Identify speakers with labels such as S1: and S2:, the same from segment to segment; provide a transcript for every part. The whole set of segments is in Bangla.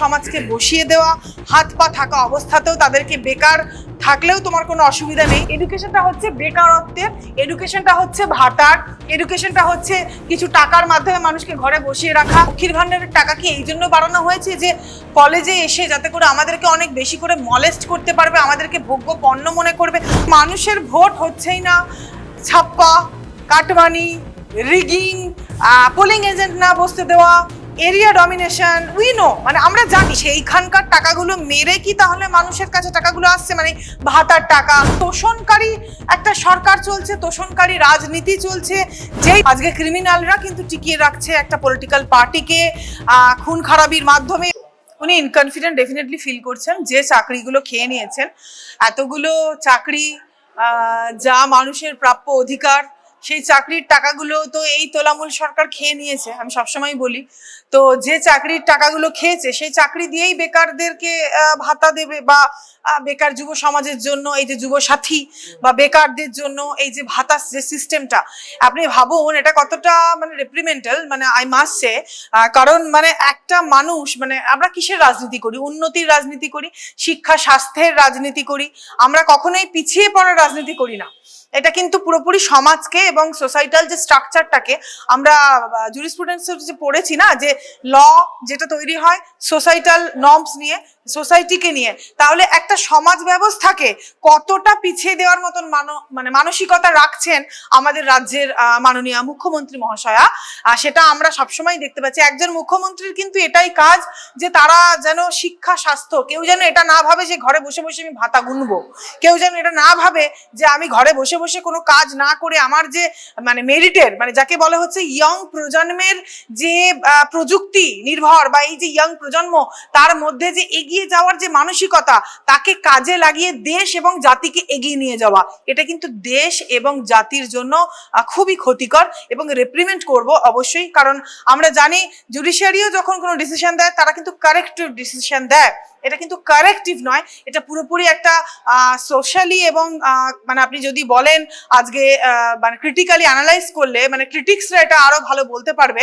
S1: সমাজকে বসিয়ে দেওয়া, হাত পা থাকা অবস্থাতেও তাদেরকে বেকার থাকলেও তোমার কোনো অসুবিধা নেই। এডুকেশনটা হচ্ছে বেকারত্বের এডুকেশনটা হচ্ছে ভাতার এডুকেশনটা হচ্ছে কিছু টাকার মাধ্যমে মানুষকে ঘরে বসিয়ে রাখা। লক্ষ্মীর ভান্ডারের টাকা কি এই জন্য বাড়ানো হয়েছে যে কলেজে এসে যাতে করে আমাদেরকে অনেক বেশি করে মলেস্ট করতে পারবে, আমাদেরকে ভোগ্য পণ্য মনে করবে। মানুষের ভোট হচ্ছেই না। ছাপ্পা, কাটমানি রিগিং পোলিং এজেন্ট না বসতে দেওয়া। এরিয়া ডমিনেশন উই নো মানে আমরা জানি সেইখানকার টাকাগুলো মেরে কি তাহলে মানুষের কাছে টাকাগুলো আসছে? মানে ভাতার টাকা। তোষণকারী একটা সরকার চলছে, তোষণকারী রাজনীতি চলছে, যেই আজকে ক্রিমিনালরা কিন্তু টিকিয়ে রাখছে একটা পলিটিক্যাল পার্টিকে খুন খারাপির মাধ্যমে। উনি ইনকনফিডেন্ট ডেফিনেটলি ফিল করছেন, যে চাকরিগুলো খেয়ে নিয়েছেন। এতগুলো চাকরি যা মানুষের প্রাপ্য অধিকার সেই চাকরির টাকাগুলো তো এই তোলামূল সরকার খেয়ে নিয়েছে, আমি সবসময় বলি। তো যে চাকরির টাকাগুলো খেয়েছে, সেই চাকরি দিয়েই বেকারদেরকে ভাতা দেবে বা বেকার যুব সমাজের জন্য, এই যে যুব সাথী বা বেকারদের জন্য এই যে ভাতা যে সিস্টেমটা আপনি ভাবুন এটা কতটা মানে রেপ্রিমেন্টাল মানে আই মাস কারণ মানে একটা মানুষ মানে আমরা কিসের রাজনীতি করি? উন্নতির রাজনীতি করি, শিক্ষা, স্বাস্থ্যের রাজনীতি করি, আমরা কখনোই পিছিয়ে পড়ার রাজনীতি করি না। এটা কিন্তু পুরোপুরি সমাজকে এবং সোসাইটাল যে স্ট্রাকচারটাকে আমরা জুরিস্প্রুডেন্স যে পড়েছি না, যে ল যেটা তৈরি হয় সোসাইটাল নর্মস নিয়ে সোসাইটিকে নিয়ে, তাহলে একটা সমাজ ব্যবস্থাকে কতটা পিছিয়ে দেওয়ার মতন মানে মানসিকতা রাখছেন আমাদের রাজ্যের মাননীয় মুখ্যমন্ত্রী মহাশয়া। সেটা আমরা সবসময় দেখতে পাচ্ছি। একজন মুখ্যমন্ত্রীর কিন্তু এটাই কাজ যে তারা যেন শিক্ষা, স্বাস্থ্য, কেউ যেন এটা না ভাবে যে ঘরে বসে বসে আমি ভাতা গুনবো। কেউ যেন এটা না ভাবে যে আমি ঘরে বসে বসে কোনো কাজ না করে আমার যে মানে মেরিটের মানে যাকে বলা হচ্ছে ইয়ং প্রজন্মের যে প্রযুক্তি নির্ভর বা এই যে ইয়ং প্রজন্ম, তার মধ্যে যে এগিয়ে যাওয়ার যে মানসিকতা তাকে কাজে লাগিয়ে দেশ এবং জাতিকে এগিয়ে নিয়ে যাওয়া। এটা কিন্তু দেশ এবং জাতির জন্য খুবই ক্ষতিকর এবং রেপ্রিমেন্ট করব অবশ্যই। কারণ আমরা জানি জুডিশিয়ারিও যখন কোনো ডিসিশন দেয়, তারা কিন্তু কারেক্টিভ ডিসিশন দেয়। এটা কিন্তু কারেক্টিভ নয়। এটা পুরোপুরি একটা সোশ্যালি এবং মানে আপনি যদি বলেন, আজকে মানে ক্রিটিক্যালি অ্যানালাইজ করলে মানে ক্রিটিক্সরা এটা আরও ভালো বলতে পারবে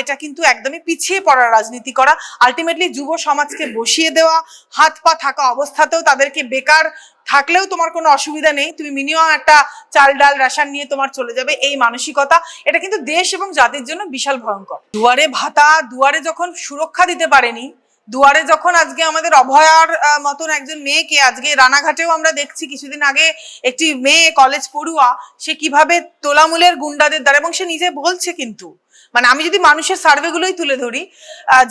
S1: এটা কিন্তু একদমই পিছিয়ে পড়ার রাজনীতি করা। আলটিমেটলি যুব সমাজকে বসিয়ে দেওয়া হাত পা থাকা অবস্থাতেও তাদেরকে বেকার থাকলেও তোমার কোনো অসুবিধা নেই। তুমি মিনিমাম একটা চাল, ডাল, রেশন নিয়ে তোমার চলে যাবে এই মানসিকতা। এটা কিন্তু দেশ এবং জাতির জন্য বিশাল ভয়ঙ্কর। দুয়ারে ভাতা, দুয়ারে যখন সুরক্ষা দিতে পারেনি, দুয়ারে যখন আজকে আমাদের অভয়ার মতন একজন মেয়েকে আজকে রানাঘাটেও আমরা দেখছি, কিছুদিন আগে একটি মেয়ে কলেজ পড়ুয়া, সে কীভাবে তোলামূলের গুন্ডাদের দ্বারা, এবং সে নিজে বলছে কিন্তু মানে আমি যদি মানুষের সার্ভেগুলোই তুলে ধরি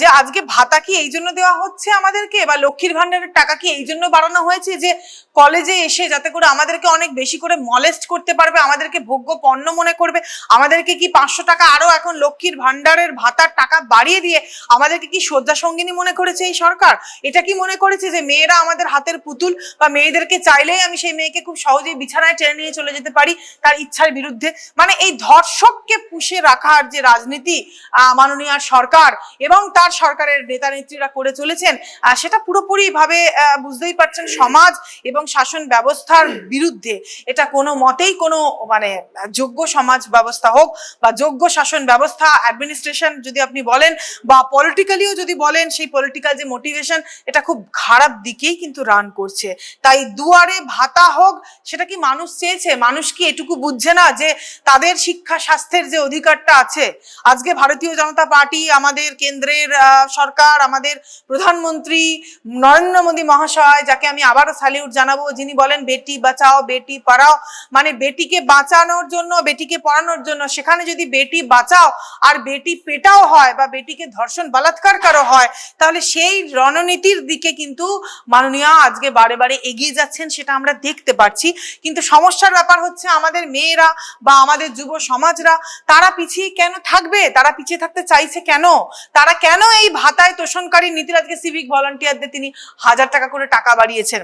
S1: যে আজকে ভাতা কি এই জন্য দেওয়া হচ্ছে আমাদেরকে বা লক্ষ্মীর ভান্ডারের টাকা কি এই জন্য বাড়ানো হয়েছে যে কলেজে এসে যাতে করে আমাদেরকে অনেক বেশি করে মলেস্ট করতে পারবে, আমাদেরকে ভোগ্য পণ্য মনে করবে, আমাদেরকে কি পাঁচশো টাকা আরও এখন লক্ষ্মীর ভান্ডারের ভাতার টাকা বাড়িয়ে দিয়ে আমাদেরকে কি শয্যা সঙ্গিনী মনে করেছে এই সরকার? এটা কি মনে করেছে যে মেয়েরা আমাদের হাতের পুতুল বা মেয়েদেরকে চাইলেই আমি সেই মেয়েকে খুব সহজেই বিছানায় টেনে নিয়ে চলে যেতে পারি তার ইচ্ছার বিরুদ্ধে? মানে এই ধর্ষককে পুষে রাখার যে রাজনীতি আহ, মাননীয় সরকার এবং তার সরকারের নেতা নেত্রীরা করে চলেছেন সেটা পুরোপুরি ভাবে বুঝতেই পারছেন সমাজ এবং শাসন ব্যবস্থার বিরুদ্ধে। এটা কোনো মতেই কোনো মানে যোগ্য সমাজ ব্যবস্থা হোক বা যোগ্য শাসন ব্যবস্থা অ্যাডমিনিস্ট্রেশন যদি আপনি বলেন বা পলিটিক্যালিও যদি বলেন সেই পলিটিক্যাল যে মোটিভেশন এটা খুব খারাপ দিকেই কিন্তু রান করছে। তাই দুয়ারে ভাতা হোক সেটা কি মানুষ চেয়েছে? মানুষ কি এটুকু বুঝছে না যে তাদের শিক্ষা স্বাস্থ্যের যে অধিকারটা আছে আজকে ভারতীয় জনতা পার্টি আমাদের কেন্দ্রের সরকার, আমাদের প্রধানমন্ত্রী নরেন্দ্র মোদী মহাশয়, যাকে আমি আবারও স্যালিউট জানাব, যিনি বলেন, বেটি বাঁচাও, বেটি পড়াও। মানে বেটিকে বাঁচানোর জন্য, বেটিকে পড়ানোর জন্য, সেখানে যদি বেটি বাঁচাও আর বেটি পেটাও হয় বা বেটিকে ধর্ষণ, বলাৎকার কারও হয়, তাহলে সেই রণনীতির দিকে কিন্তু মাননীয় আজকে বারে বারে এগিয়ে যাচ্ছেন, সেটা আমরা দেখতে পাচ্ছি। কিন্তু সমস্যার ব্যাপার হচ্ছে, আমাদের মেয়েরা বা আমাদের যুব সমাজরা, তারা পিছিয়ে কেন থাকবে? তারা পিছিয়ে থাকতে চাইছে কেন? তারা কেন এই ভাতায় তোষণকারী নীতির আজকে সিভিক ভলান্টিয়ারদের তিনি হাজার টাকা করে টাকা বাড়িয়েছেন?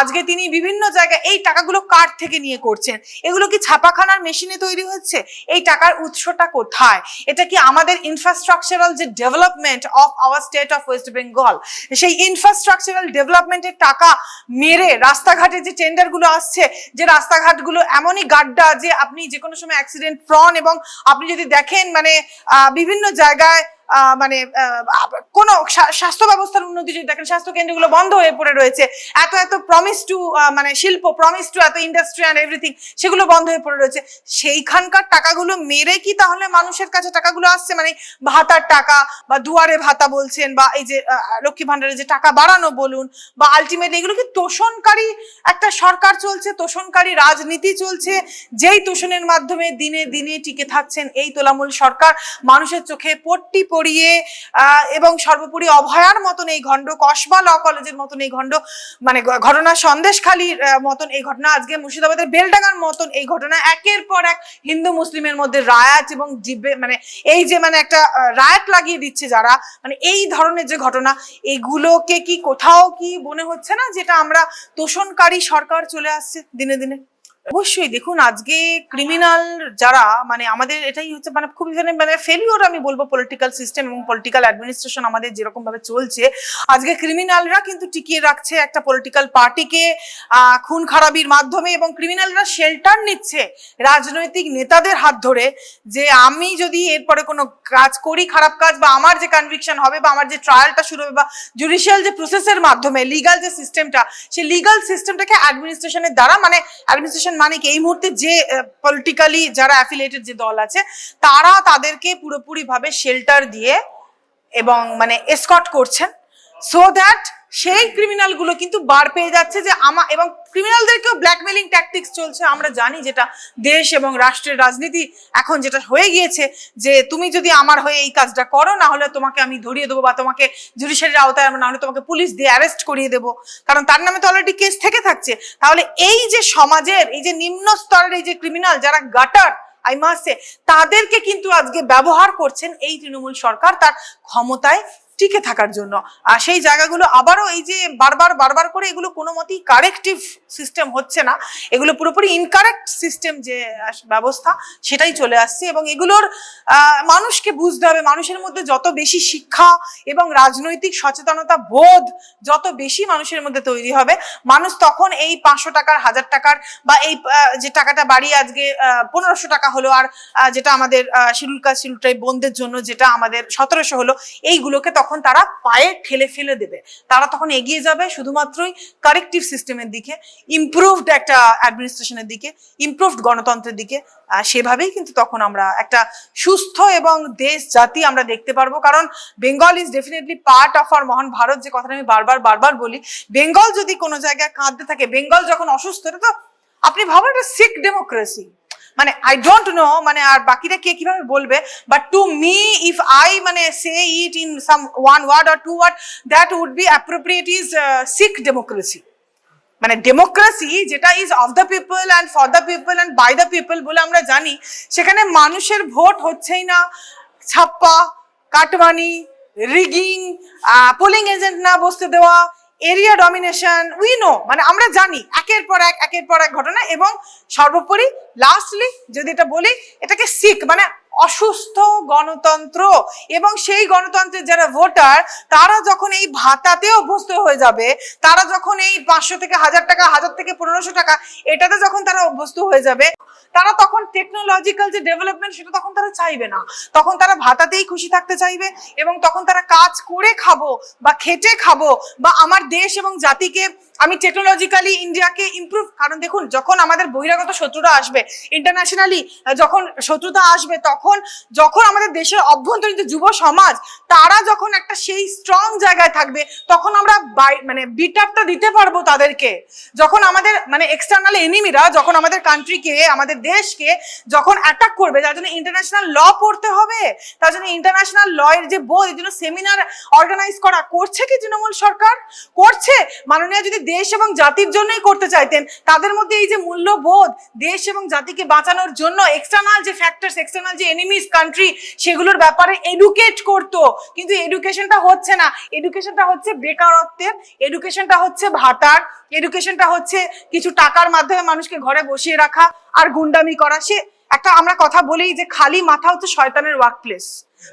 S1: আজকে তিনি বিভিন্ন জায়গায় এই টাকাগুলো কার থেকে নিয়ে করছেন? এগুলো কি ছাপাখানার মেশিনে তৈরি হচ্ছে? এই টাকার উৎসটা কোথায়? এটা কি আমাদের ইনফ্রাস্ট্রাকচারাল যে development of our state of West Bengal সেই ইনফ্রাস্ট্রাকচারাল ডেভেলপমেন্টের টাকা মেরে রাস্তাঘাটে যে টেন্ডারগুলো আসছে, যে রাস্তাঘাটগুলো এমনই গাড্ডা যে আপনি যে কোনো সময় অ্যাক্সিডেন্ট প্রন এবং আপনি যদি দেখেন মানে বিভিন্ন জায়গায় মানে কোনো স্বাস্থ্য ব্যবস্থার উন্নতি যদি দেখেন স্বাস্থ্য কেন্দ্রগুলো বন্ধ হয়ে পড়ে রয়েছে। এত এত প্রমিস টু মানে শিল্প প্রমিস টু এত ইন্ডাস্ট্রি অ্যান্ড এভরিথিং সেগুলো বন্ধ হয়ে পড়ে রয়েছে। সেইখানকার টাকাগুলো মেরে কি তাহলে মানুষের কাছে টাকাগুলো আসছে? মানে ভাতার টাকা বা দুয়ারে ভাতা বলছেন বা এই যে লক্ষ্মী ভান্ডারে যে টাকা বাড়ানো বলুন বা আলটিমেটলি এগুলো কি তোষণকারী একটা সরকার চলছে? তোষণকারী রাজনীতি চলছে? যেই তোষণের মাধ্যমে দিনে দিনে টিকে থাকছেন এই তোলামূল সরকার, মানুষের চোখে পট্টি আহ, এবং সর্বোপরি অভয়ার মতন এই ঘণ্ড কসবা ল কলেজের মতন এই ঘণ্ড মানে ঘটনা সন্দেশখালীর মতন এই ঘটনা আজকে মুর্শিদাবাদের বেলডাঙ্গার মতন এই ঘটনা একের পর এক হিন্দু মুসলিমের মধ্যে রায়াত এবং জিবে মানে এই যে মানে একটা রায়াত লাগিয়ে দিচ্ছে যারা মানে এই ধরনের যে ঘটনা এগুলোকে কি কোথাও কি মনে হচ্ছে না যেটা আমরা তোষণকারী সরকার চলে আসছে দিনে দিনে? অবশ্যই দেখুন, আজকে ক্রিমিনাল যারা মানে আমাদের এটাই হচ্ছে মানে খুবই মানে ফেলিওর আমি বলব পলিটিক্যাল সিস্টেম এবং পলিটিক্যাল অ্যাডমিনিস্ট্রেশন আমাদের যেরকম ভাবে চলছে। আজকে ক্রিমিনালরা কিন্তু টিকিয়ে রাখছে একটা পলিটিক্যাল পার্টিকে খুন খারাপির মাধ্যমে এবং ক্রিমিনালরা শেল্টার নিচ্ছে রাজনৈতিক নেতাদের হাত ধরে যে আমি যদি এরপরে কোনো কাজ করি, খারাপ কাজ বা আমার যে কনভিকশন হবে বা আমার যে ট্রায়ালটা শুরু হবে বা জুডিশিয়াল যে প্রসেসের মাধ্যমে লিগাল যে সিস্টেমটা সেই লিগাল সিস্টেমটাকে অ্যাডমিনিস্ট্রেশনের দ্বারা মানে অ্যাডমিনিস্ট্রেশন মানে কি? এই মুহূর্তে যে পলিটিক্যালি যারা অ্যাফিলেটেড যে দল আছে, তারা তাদেরকে পুরোপুরি ভাবে শেল্টার দিয়ে এবং মানে এসকট করছেন। সো দ্যাট সেই ক্রিমিনালগুলো কিন্তু বার পেয়ে যাচ্ছে যে আমা, এবং ক্রিমিনালদেরকেও ব্ল্যাকমেলিং ট্যাকটিক্স চলছে। আমরা জানি যেটা দেশ এবং রাষ্ট্রের রাজনীতি এখন যেটা হয়ে গিয়েছে যে তুমি যদি আমার হয়ে এই কাজটা করো, না হলে তোমাকে আমি ধরিয়ে দেবো বা তোমাকে জুডিশিয়ারির আওতায় না হলে তোমাকে পুলিশ দিয়ে অ্যারেস্ট করিয়ে দেবো। কারণ তার নামে তো অলরেডি কেস থেকে থাকছে। তাহলে এই যে সমাজের, এই যে নিম্ন স্তরের এই যে ক্রিমিনাল যারা গাটার আই মাসে তাদেরকে কিন্তু আজকে ব্যবহার করছেন এই তৃণমূল সরকার তার ক্ষমতায় টিকে থাকার জন্য। আর সেই জায়গাগুলো আবারও এই যে বারবার বারবার করে এগুলো কোনো মতেই কারেক্টিভ সিস্টেম হচ্ছে না। এগুলো পুরোপুরি ইনকারেক্ট সিস্টেম যে ব্যবস্থা, সেটাই চলে আসছে এবং এগুলোর মানুষকে বুঝতে হবে। মানুষের মধ্যে যত বেশি শিক্ষা এবং রাজনৈতিক সচেতনতা বোধ যত বেশি মানুষের মধ্যে তৈরি হবে, মানুষ তখন এই পাঁচশো টাকার, হাজার টাকার বা এই যে টাকাটা বাড়িয়ে আজকে পনেরোশো টাকা হলো আর যেটা আমাদের শিডিউল ট্রাইব বোনদের জন্য যেটা আমাদের সতেরোশো হলো, এইগুলোকে তখন তারা পায়ে ঠেলে ফেলে দেবে। তারা তখন এগিয়ে যাবে শুধুমাত্রই কারেক্টিভ সিস্টেমের দিকে ইমপ্রুভড একটা অ্যাডমিনিস্ট্রেশনের দিকে ইমপ্রুভড গণতন্ত্রের দিকে। সেভাবেই কিন্তু তখন আমরা একটা সুস্থ এবং দেশ জাতি আমরা দেখতে পারব। কারণ Bengal is definitely part of আর মহান ভারত, যে কথাটা আমি বারবার বারবার বলি বেঙ্গল যদি কোনো জায়গায় কাঁদতে থাকে বেঙ্গল যখন অসুস্থ তো আপনি ভাবেন, এটা সিক ডেমোক্রেসি মানে আই ডোন্ট নো মানে আর বাকিরা কে কীভাবে বলবে? But to me if I মানে say it in some one word or two word that would be appropriate is sick democracy মানে ডেমোক্রেসি যেটা is of the people and for the people and by the people বলে আমরা জানি, সেখানে মানুষের ভোট হচ্ছেই না। ছাপ্পা, কাটমানি রিগিং পোলিং এজেন্ট না বসতে দেওয়া এরিয়া ডমিনেশন উই নো মানে আমরা জানি, একের পর এক, একের পর এক ঘটনা এবং সর্বোপরি লাস্টলি যদি এটা বলি, এটাকে সিক মানে অসুস্থ গণতন্ত্র এবং সেই গণতন্ত্রের যারা ভোটার, তারা যখন এই ভাতাতে অভ্যস্ত হয়ে যাবে, তারা যখন এই পাঁচশো থেকে হাজার টাকা, হাজার থেকে পনেরোশো টাকা, এটাতে যখন তারা অভ্যস্ত হয়ে যাবে, তারা তখন টেকনোলজিক্যাল যে ডেভেলপমেন্ট সেটা তখন তারা চাইবে না। তখন তারা ভাতাতেই খুশি থাকতে চাইবে এবং তখন তারা কাজ করে খাব বা খেটে খাব বা আমার দেশ এবং জাতিকে আমি টেকনোলজিক্যালি ইন্ডিয়াকে ইমপ্রুভ কারণ দেখুন, যখন আমাদের বহিরাগত শত্রুরা আসবে ইন্টারন্যাশনালি যখন শত্রুতা আসবে, তখন যখন যখন আমাদের দেশের অভ্যন্তরীণ যুব সমাজ, তারা যখন একটা সেই স্ট্রং জায়গায় থাকবে, তখন আমরা মানে বিটাপটা দিতে পারব তাদেরকে। যখন আমাদের মানে এক্সটার্নাল এনিমিরা যখন আমাদের কান্ট্রিকে আমাদের দেশকে যখন অ্যাটাক করবে তার জন্য ইন্টারন্যাশনাল ল পড়তে হবে, তার জন্য ইন্টারন্যাশনাল ল এর যে বই এর জন্য সেমিনার অর্গানাইজ করা, করছে কি তৃণমূল সরকার? করছে। মাননীয় যদি দেশ এবং জাতির জন্যই করতে চাইতেন, তাদের মধ্যে এই যে মূল্যবোধ, দেশ এবং জাতিকে বাঁচানোর জন্য এক্সটার্নাল যে ফ্যাক্টরস এক্সটার্নাল যে এনিমিস কান্ট্রি সেগুলোর ব্যাপারে এডুকেট করতো। কিন্তু এডুকেশনটা হচ্ছে না। এডুকেশনটা হচ্ছে বেকারত্বের এডুকেশনটা হচ্ছে ভাতার এডুকেশনটা হচ্ছে কিছু টাকার মাধ্যমে মানুষকে ঘরে বসিয়ে রাখা আর গুন্ডামি করা। সে একটা আমরা কথা বলি যে খালি মাথা হচ্ছে শয়তানের ওয়ার্ক প্লেস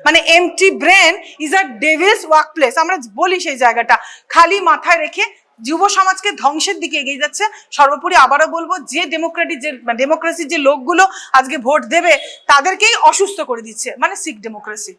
S1: মানে empty brain is a devil's work place আমরা বলি সেই জায়গাটা। খালি মাথায় রেখে যুব সমাজকে ধ্বংসের দিকে এগিয়ে যাচ্ছে। সর্বোপরি আবারও বলব, যে ডেমোক্রেটিক যে ডেমোক্রেসির যে লোকগুলো আজকে ভোট দেবে, তাদেরকেই অসুস্থ করে দিচ্ছে। মানে সিক ডেমোক্রেসি